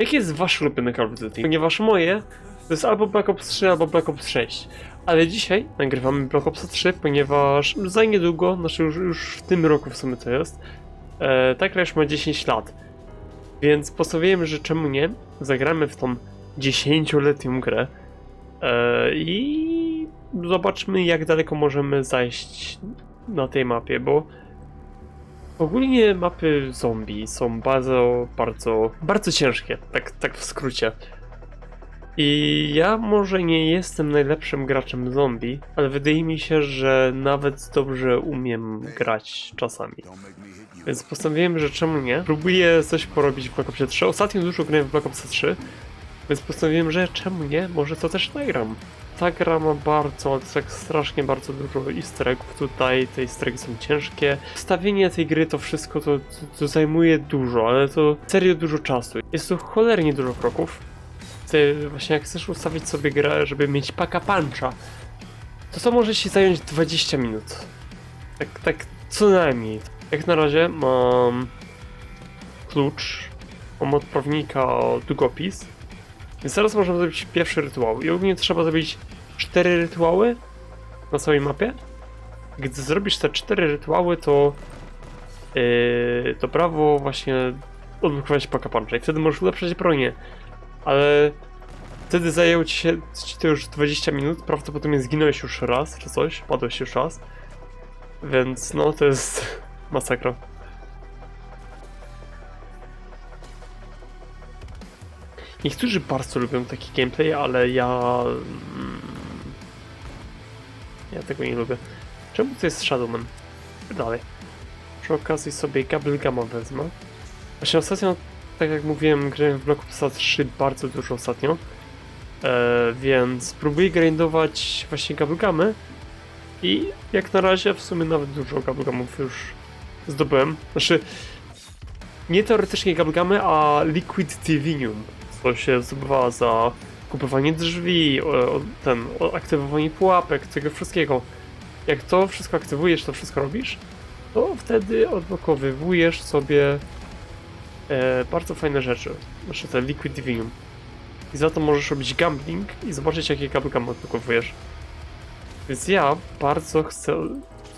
Jakie jest wasze ulubione Call of Duty? Ponieważ moje to jest albo Black Ops 3, albo Black Ops 6. Ale dzisiaj nagrywamy Black Ops 3, ponieważ za niedługo, znaczy już, już w tym roku w sumie to jest, e, ta gra już ma 10 lat. Więc postanowiłem, że czemu nie, zagramy w tą 10-letnią grę e, i zobaczmy jak daleko możemy zajść na tej mapie, bo ogólnie mapy zombie są bardzo, bardzo, bardzo ciężkie, tak, tak w skrócie. I ja może nie jestem najlepszym graczem zombie, ale wydaje mi się, że nawet dobrze umiem grać czasami. Więc postanowiłem, że czemu nie. Próbuję coś porobić w Black Opsie 3. Ostatnio dużo grałem w Black Opsa 3, więc postanowiłem, że czemu nie, może to też nagram. Ta gra ma bardzo, tak strasznie bardzo dużo easter eggów tutaj, te easter eggi są ciężkie. Wstawienie tej gry to wszystko to, to, to zajmuje dużo, ale to serio dużo czasu. Jest tu cholernie dużo kroków. Ty właśnie jak chcesz ustawić sobie grę, żeby mieć paka puncha, to to może ci zająć 20 minut. Tak, tak co najmniej. Jak na razie mam klucz, mam od prawnika długopis. Więc teraz możemy zrobić pierwszy rytuał. I ogólnie trzeba zrobić cztery rytuały na całej mapie. Gdy zrobisz te cztery rytuały, to yy, to prawo właśnie odblokować paka puncha i wtedy możesz ulepszać bronię. Ale wtedy zajęło ci się ci to już 20 minut, prawdopodobnie zginąłeś już raz czy coś, padłeś już raz. Więc no to jest masakra. Niektórzy bardzo lubią taki gameplay, ale ja... mm, Ja tego nie lubię. Czemu to jest Shadowman? Dalej. Przy okazji sobie Gabblegama wezmę. Właśnie ostatnio, tak jak mówiłem, grałem w Black Ops 3 bardzo dużo ostatnio. E, więc próbuję grindować właśnie Gabblegamy. I jak na razie w sumie nawet dużo Gabblegamów już zdobyłem. Znaczy, nie teoretycznie Gabblegamy, a Liquid Divinium, co się zdobywa za kupowanie drzwi, ten, aktywowanie pułapek, tego wszystkiego. Jak to wszystko aktywujesz, to wszystko robisz, to wtedy odblokowywujesz sobie e, bardzo fajne rzeczy. Znaczy te Liquid Divinium. I za to możesz robić gambling i zobaczyć jakie Gabblegamy odblokowujesz. Więc ja bardzo chcę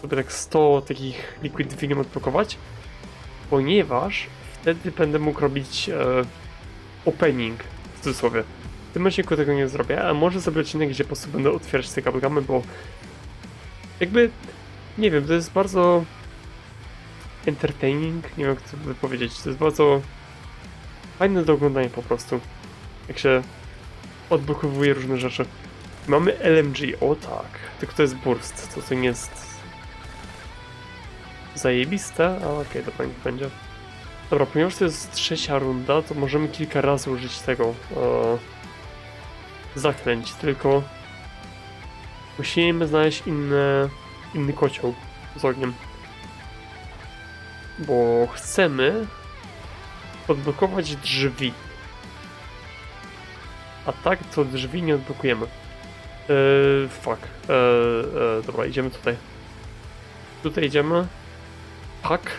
sobie tak 100 takich Liquid Divinium odblokować, ponieważ wtedy będę mógł robić e, opening, w cudzysłowie. W tym odcinku tego nie zrobię, a może zrobię odcinek, gdzie po prostu będę otwierać te gablgamy, bo jakby, nie wiem, to jest bardzo entertaining, nie wiem jak to powiedzieć, to jest bardzo fajne do oglądania po prostu, jak się odblokowuje różne rzeczy. Mamy LMG, o tak, tylko to jest burst, to to nie jest zajebiste, ale okej, dobra, niech będzie. Dobra, ponieważ to jest trzecia runda, to możemy kilka razy użyć tego e, zaklęć, tylko musimy znaleźć inne, inny kocioł z ogniem. Bo chcemy odblokować drzwi. A tak to drzwi nie odblokujemy. Eee, fuck. Eee, eee, dobra, idziemy tutaj. Tutaj idziemy. Tak.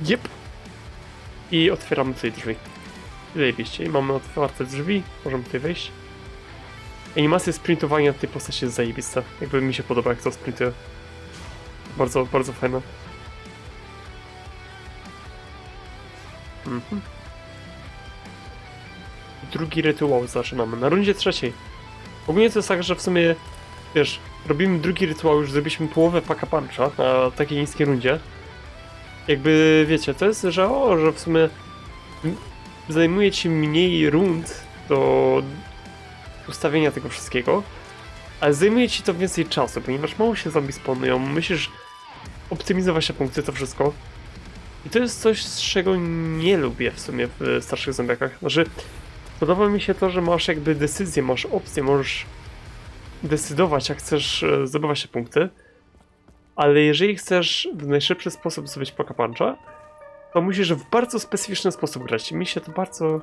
Jep. I otwieramy tutaj drzwi. Zajebiście. I mamy otwarte drzwi. Możemy tutaj wejść. Animacja sprintowania tej postaci jest zajebista. Jakby mi się podoba, jak to sprintuje. Bardzo, bardzo fajne. Mhm. Drugi rytuał zaczynamy. Na rundzie trzeciej. Ogólnie to jest tak, że w sumie, wiesz, robimy drugi rytuał, już zrobiliśmy połowę paka puncha na takiej niskiej rundzie. Jakby, wiecie, to jest, że o, że w sumie zajmuje ci mniej rund do ustawienia tego wszystkiego, ale zajmuje ci to więcej czasu, ponieważ mało się zombie spawnują, musisz optymizować te punkty, to wszystko. I to jest coś, z czego nie lubię w sumie w starszych zombiakach. Znaczy, Podoba mi się to, że masz jakby decyzję, masz opcję, możesz decydować, jak chcesz e, zdobywać te punkty, ale jeżeli chcesz w najszybszy sposób zdobyć Poka Puncha, to musisz w bardzo specyficzny sposób grać. Mi się to bardzo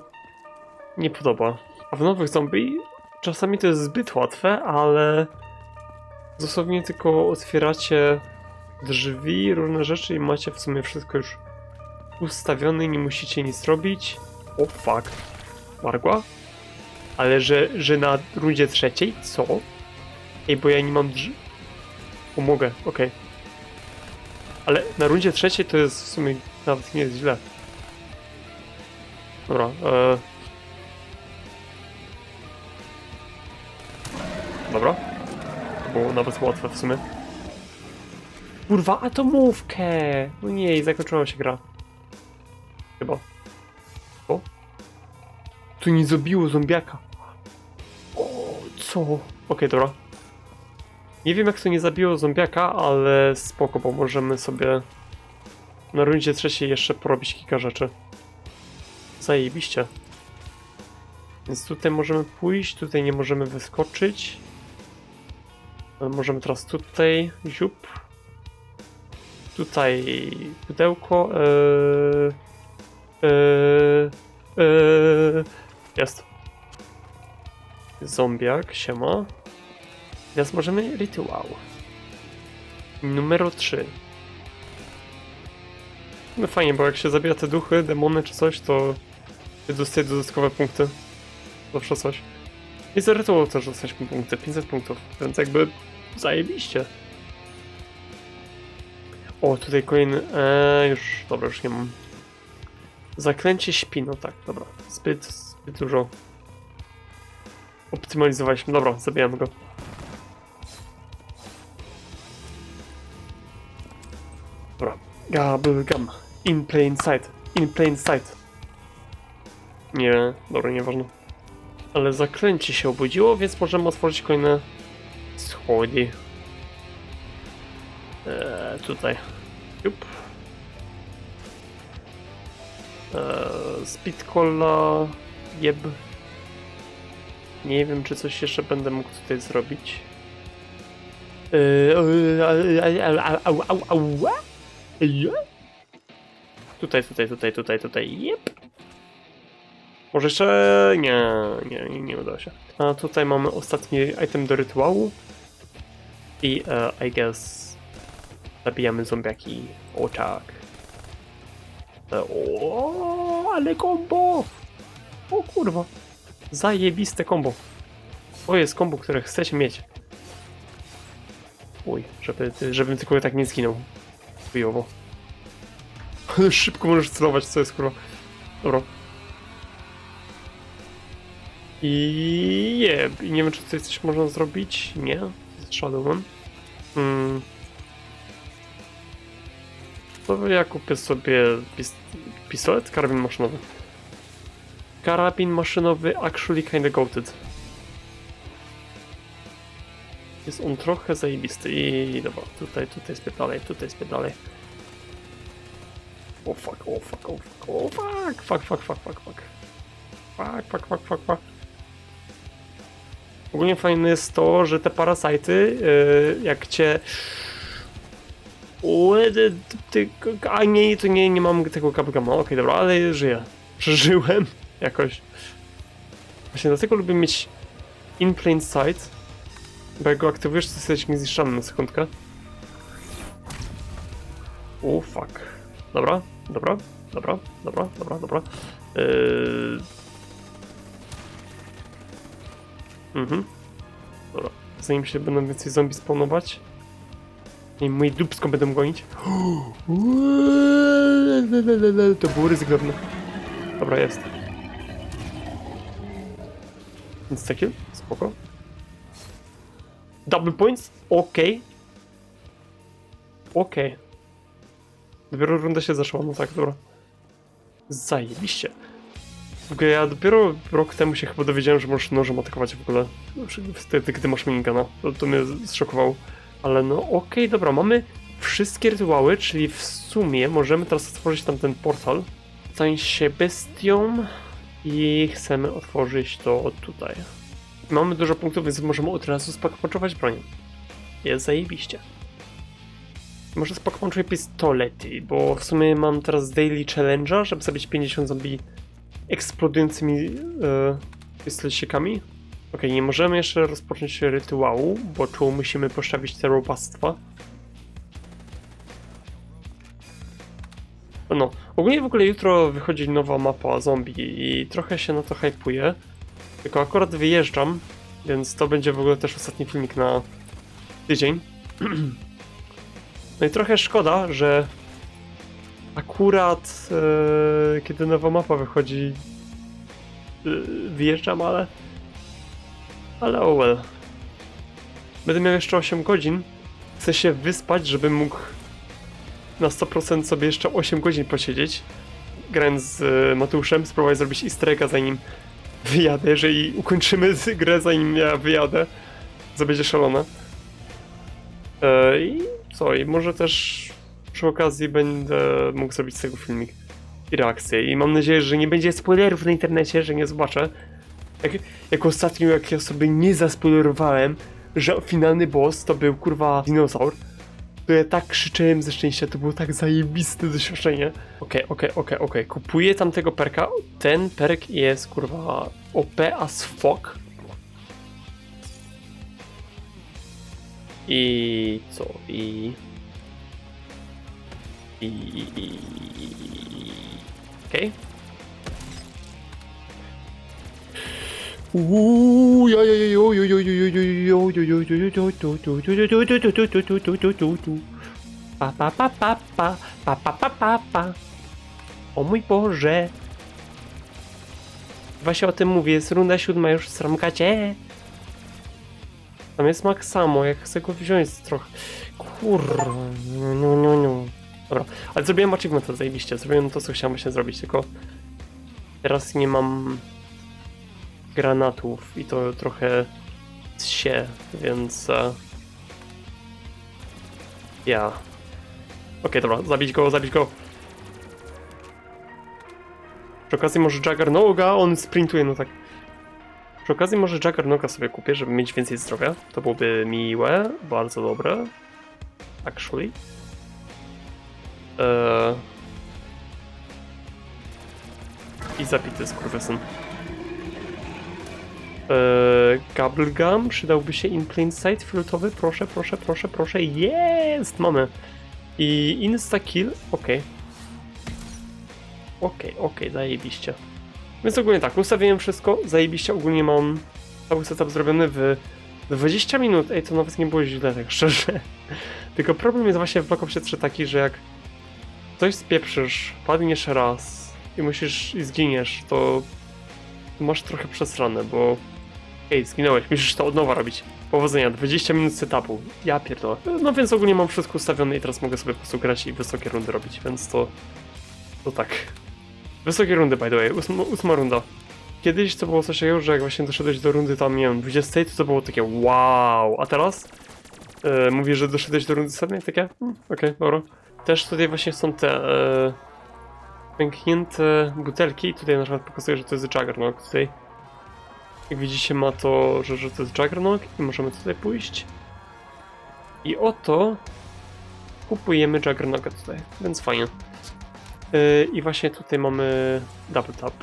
nie podoba. A w nowych zombie czasami to jest zbyt łatwe, ale dosłownie tylko otwieracie drzwi, różne rzeczy i macie w sumie wszystko już ustawione, nie musicie nic robić. O fuck. zmarła, ale że, że na rundzie trzeciej? Co? Ej, bo ja nie mam drz... Pomogę, okej. Ale na rundzie trzeciej to jest w sumie nawet nie jest źle. Dobra, e... Dobra. To było nawet łatwe w sumie. Kurwa, atomówkę! No nie, i zakończyła się gra. Chyba. O? Tu nie zabiło zombiaka. O, co? Okej, dobra. Nie wiem jak to nie zabiło zombiaka, ale spoko, bo możemy sobie na rundzie trzeciej jeszcze porobić kilka rzeczy. Zajebiście. Więc tutaj możemy pójść, tutaj nie możemy wyskoczyć. Ale możemy teraz tutaj, ziup. Tutaj pudełko. Yy, yy, yy, jest. Zombiak, siema. Teraz możemy rytuał. Numer 3. No fajnie, bo jak się zabija te duchy, demony czy coś, to dostaje dodatkowe punkty. Zawsze coś. I za rytuał też dostaliśmy punkty, 500 punktów, więc jakby zajebiście. O, tutaj kolejny, eee, już, dobra, już nie mam. Zaklęcie śpi, no tak, dobra. Zbyt, zbyt dużo optymalizowaliśmy. Dobra, zabijamy go. Gum. In plain sight. In plain sight. Nie, dobra, nieważne. Ale zaklęcie się obudziło, więc możemy otworzyć kolejne schody. Eee, tutaj. Jup. Eee, speed cola. Jeb. Nie wiem, czy coś jeszcze będę mógł tutaj zrobić. Eee, au, au, au, au. Je? Tutaj, tutaj, tutaj, tutaj, tutaj. Jep. Może jeszcze. Nie, nie, nie, nie udało się. A tutaj mamy ostatni item do rytuału. I e, I guess zabijamy zombiaki. O tak. E, o, ale kombo! O kurwa. Zajebiste kombo. To jest kombo, które chcecie mieć. Uj, żeby, żebym tylko tak nie zginął. Chujowo. Szybko możesz celować, co jest kurwa. Dobra. I i nie wiem czy tutaj coś można zrobić. Nie, z Shadowem. Hmm. To ja kupię sobie pis pistolet, karabin maszynowy. Karabin maszynowy actually kinda goated. Jest on trochę zajebisty i dobra, tutaj, tutaj zbyt dalej, tutaj dalej. O fuck, o fuck, o fuck, o fuck, fuck, fuck, fuck, fuck, fuck. Fuck, fuck, fuck, fuck, fuck. Ogólnie fajne jest to, że te parasajty, yy, jak cię... Ty, ty, a nie, to nie, nie mam tego kabgama, okej, dobra, ale żyję. Przeżyłem jakoś. Właśnie dlatego lubię mieć in plain sight, bo jak go aktywujesz, to jesteś niezniszczalny na sekundkę. O fuck. Dobra, dobra, dobra, dobra, dobra, dobra. Yy... Mhm. Dobra. Zanim się będą więcej zombie spawnować. I moje dupsko będą gonić. To było ryzykowne. Dobra, jest. Nic takiego? Spoko. Double points? Okej. Okej. Dopiero runda się zaszła, no tak, dobra. Zajebiście. W ogóle ja dopiero rok temu się chyba dowiedziałem, że możesz nożem atakować w ogóle. Wtedy, gdy masz minigana. To, to mnie zszokowało. Ale no okej, dobra, mamy wszystkie rytuały, czyli w sumie możemy teraz otworzyć tam ten portal. Stań się bestią i chcemy otworzyć to tutaj. Mamy dużo punktów, więc możemy od razu spakować broń. Jest zajebiście. Może spakować pistolety, bo w sumie mam teraz daily challenge'a, żeby zabić 50 zombie eksplodującymi e, pistolecikami. Ok, nie możemy jeszcze rozpocząć rytuału, bo tu musimy postawić te robactwa. No, ogólnie w ogóle jutro wychodzi nowa mapa zombie i trochę się na to hypuję. Tylko akurat wyjeżdżam, więc to będzie w ogóle też ostatni filmik na tydzień. No i trochę szkoda, że akurat e, kiedy nowa mapa wychodzi e, wyjeżdżam, ale ale oh well. Będę miał jeszcze 8 godzin. Chcę się wyspać, żebym mógł na 100% sobie jeszcze 8 godzin posiedzieć. Grając z e, Mateuszem, spróbować zrobić easter egga zanim wyjadę. Jeżeli ukończymy grę zanim ja wyjadę, to będzie szalone. E, I co? I może też przy okazji będę mógł zrobić z tego filmik i reakcję. I mam nadzieję, że nie będzie spoilerów na internecie, że nie zobaczę. Jak, jak ostatnio, jak ja sobie nie zaspoilerowałem, że finalny boss to był kurwa dinozaur, to ja tak krzyczałem ze szczęścia, to było tak zajebiste doświadczenie. Okej, okej, okej, okej, kupuję tamtego perka, ten perk jest kurwa OP as fuck. I co? I... I... i- Okej. Uuu, Pa, pa, pa, pa, pa, pa, pa, pa, pa, pa. O mój Boże. Właśnie o tym mówię, jest runda siódma już Sramkacie. Tam jest Max samo, jak chcę go wziąć trochę. Kurwa, no, no, no, no. Dobra, ale zrobiłem achievementa zajebiście, zrobiłem to, co chciałem właśnie zrobić, tylko teraz nie mam granatów i to trochę się, więc e, ja. Okej, dobra, zabić go, zabić go. Przy okazji może Juggernoga, on sprintuje, no tak. Przy okazji może Juggernoga sobie kupię, żeby mieć więcej zdrowia. To byłoby miłe, bardzo dobre. Actually. Eee... I zabity skurwysyn. Eee, Gum przydałby się in plain sight fioletowy, proszę, proszę, proszę, proszę, jest, mamy. I insta kill, okej. Okej, okej, zajebiście. Więc ogólnie tak, ustawiłem wszystko, zajebiście, ogólnie mam cały setup zrobiony w 20 minut, ej, to nawet nie było źle, tak szczerze. Tylko problem jest właśnie w Black Opsie 3 taki, że jak coś spieprzysz, padniesz raz i musisz, i zginiesz, to masz trochę przesrane, bo Ej, zginąłeś, musisz to od nowa robić. Powodzenia, 20 minut setupu. Ja pierdolę. No więc ogólnie mam wszystko ustawione i teraz mogę sobie po prostu grać i wysokie rundy robić, więc to... To tak. Wysokie rundy, by the way. Ósma, ósma runda. Kiedyś to było coś takiego, że jak właśnie doszedłeś do rundy tam, nie wiem, 20, to to było takie wow. A teraz? E, mówię, że doszedłeś do rundy setnej, takie? Hmm, Okej, dobra. Też tutaj właśnie są te... E, pęknięte butelki tutaj na przykład pokazuje, że to jest Juggernog. Tutaj jak widzicie ma to, że, że to jest Juggernog i możemy tutaj pójść. I oto kupujemy Juggernoga tutaj, więc fajnie. Yy, I właśnie tutaj mamy double tap.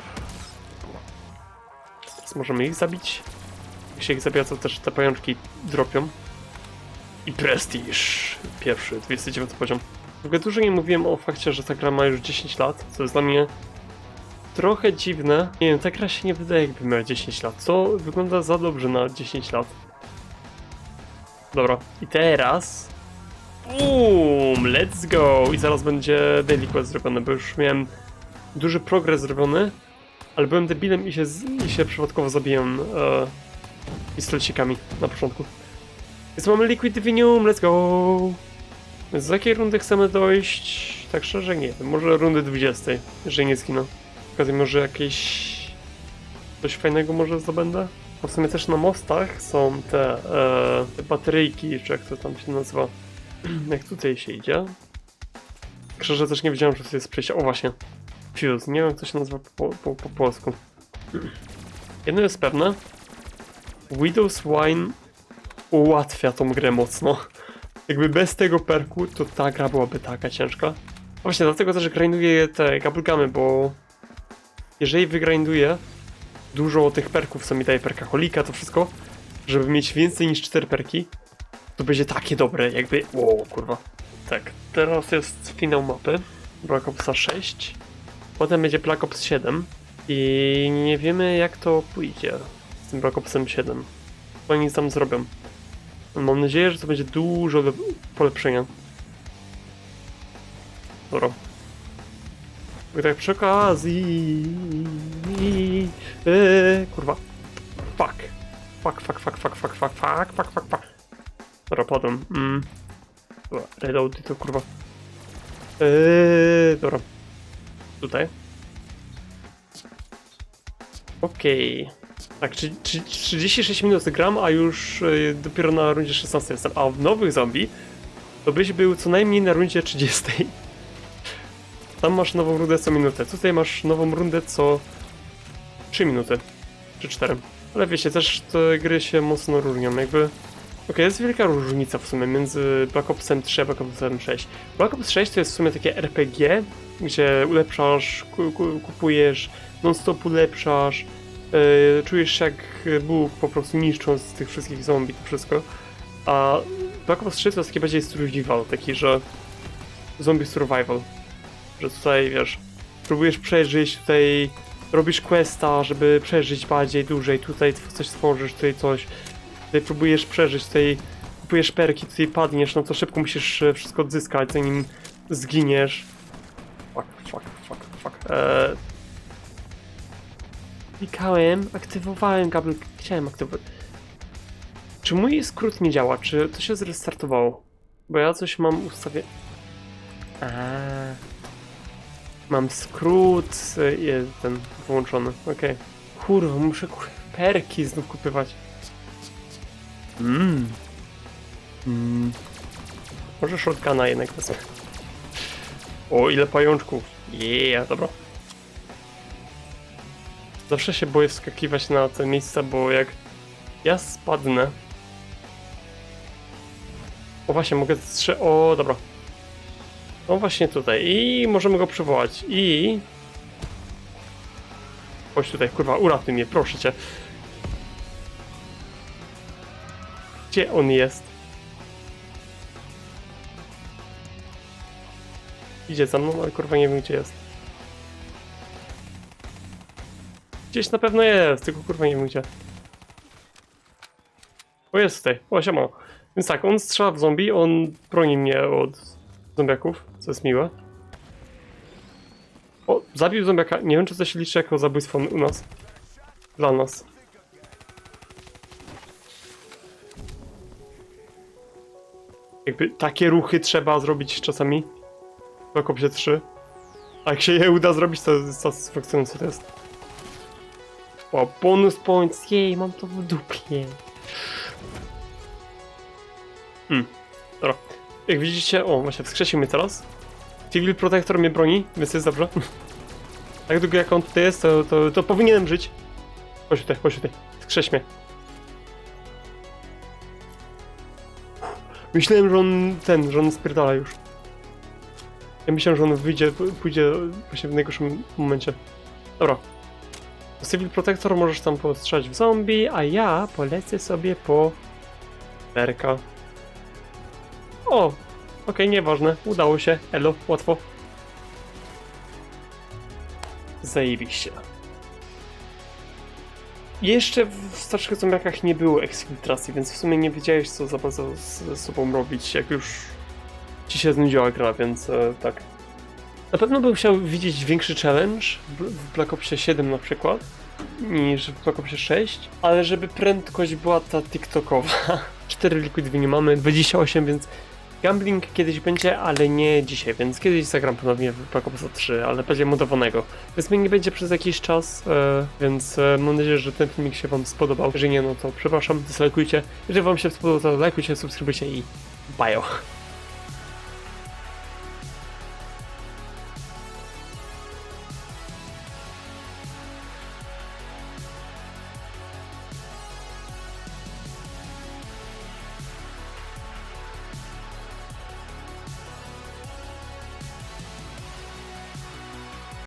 Teraz możemy ich zabić. Jak się ich zabija, to też te pajączki dropią. I prestiż. Pierwszy, 29 poziom. W ogóle dużo nie mówiłem o fakcie, że ta gra ma już 10 lat, co jest dla mnie trochę dziwne. Nie wiem, ta gra się nie wydaje jakby miała 10 lat. To wygląda za dobrze na 10 lat. Dobra, i teraz... Boom! Let's go! I zaraz będzie daily quest zrobiony, bo już miałem duży progres zrobiony, ale byłem debilem i się, i się przypadkowo zabiłem e, pistolecikami na początku. Więc mamy Liquid Divinium, let's go! Z jakiej rundy chcemy dojść? Tak szczerze nie wiem, może rundy 20, jeżeli nie zginę okazji może jakieś coś fajnego może zdobędę? Bo w sumie też na mostach są te, e, te bateryjki, czy jak to tam się nazywa. jak tutaj się idzie. Szczerze też nie wiedziałem, że to jest przejście. O właśnie. Fuse. Nie wiem, to się nazywa po, po, po polsku. Jedno jest pewne. Widow's Wine ułatwia tą grę mocno. Jakby bez tego perku, to ta gra byłaby taka ciężka. Właśnie dlatego też grinduję te gablgamy, bo jeżeli wygrinduję dużo tych perków, co mi daje perkaholika, to wszystko, żeby mieć więcej niż 4 perki, to będzie takie dobre, jakby... O kurwa. Tak, teraz jest finał mapy. Black Opsa 6. Potem będzie Black Ops 7. I nie wiemy jak to pójdzie z tym Black Opsem 7. Co oni tam zrobią. Mam nadzieję, że to będzie dużo lep- polepszenia. Dobra. Tak przy okazji... Eee, kurwa. Fuck. Fuck, fuck, fuck, fuck, fuck, fuck, fuck, fuck, fuck, fuck. Dobra, padłem. Mm. Dobra, reload to kurwa. Eee, dobra. Tutaj. Okej. Tak, czy, czy, 36 minut gram, a już y, dopiero na rundzie 16 jestem. A w nowych zombie to byś był co najmniej na rundzie 30. Tam masz nową rundę co minutę. Tutaj masz nową rundę co 3 minuty. Czy 4. Ale wiecie, też te gry się mocno różnią. Jakby. Okej, jest wielka różnica w sumie między Black Opsem 3 a Black Opsem 6. Black Ops 6 to jest w sumie takie RPG, gdzie ulepszasz, ku, ku, kupujesz, non-stop ulepszasz, yy, czujesz się jak Bóg po prostu niszcząc tych wszystkich zombie, to wszystko. A Black Ops 3 to jest taki bardziej survival, taki, że zombie survival. Że tutaj, wiesz, próbujesz przeżyć, tutaj robisz questa, żeby przeżyć bardziej, dłużej, tutaj coś stworzysz, tutaj coś. Tutaj próbujesz przeżyć, tutaj kupujesz perki, tutaj padniesz, no to szybko musisz e, wszystko odzyskać, zanim zginiesz. Fuck, fuck, fuck, fuck. Eee... Klikałem, aktywowałem kabel, chciałem aktywować. Czy mój skrót nie działa? Czy to się zrestartowało? Bo ja coś mam ustawię... Aaaa. Mam skrót, jest ten wyłączony, okej. Kurwa, muszę perki znów kupywać. Mmm. Mm. Może shotguna jednak wezmę. O, ile pajączków. Yeah, dobra. Zawsze się boję wskakiwać na te miejsca, bo jak ja spadnę... O właśnie, mogę strze... O, dobra. No właśnie tutaj. I możemy go przywołać. I... Chodź tutaj, kurwa, uratuj mnie, proszę cię. Gdzie on jest? Idzie za mną, ale kurwa nie wiem gdzie jest. Gdzieś na pewno jest, tylko kurwa nie wiem gdzie. O jest tutaj, o siema. Więc tak, on strzela w zombie, on broni mnie od zombiaków, co jest miłe. O, zabił zombiaka. Nie wiem, czy to się liczy jako zabójstwo u nas. Dla nas. Jakby takie ruchy trzeba zrobić czasami. W Okopie 3. A jak się je uda zrobić, to jest satysfakcjonujące to jest. O, bonus points, jej, mam to w dupie. Hmm, dobra. Jak widzicie, o, właśnie wskrzesił mnie teraz. Civil Protector mnie broni, więc jest dobrze. tak długo jak on tutaj jest, to, to, to powinienem żyć. Chodź tutaj, chodź tutaj. Wskrześ mnie. Myślałem, że on ten, że on spierdala już. Ja myślałem, że on wyjdzie, pójdzie właśnie w najgorszym momencie. Dobra. Civil Protector możesz tam postrzelać w zombie, a ja polecę sobie po perka. O! Okej, nieważne. Udało się. Elo, łatwo. Zajebiście. Jeszcze w Starszych Zombiakach nie było eksfiltracji, więc w sumie nie wiedziałeś co za bardzo ze sobą robić, jak już ci się znudziła gra, więc e, tak. Na pewno bym chciał widzieć większy challenge w Black Opsie 7 na przykład, niż w Black Opsie 6, ale żeby prędkość była ta TikTokowa. 4 liquid nie mamy, 28, więc Gambling kiedyś będzie, ale nie dzisiaj, więc kiedyś zagram ponownie w Black Ops 3, ale będzie modowanego. Więc mnie nie będzie przez jakiś czas, e, więc e, mam nadzieję, że ten filmik się wam spodobał. Jeżeli nie, no to przepraszam, dislajkujcie. Jeżeli wam się spodobał, to lajkujcie, subskrybujcie i bajo.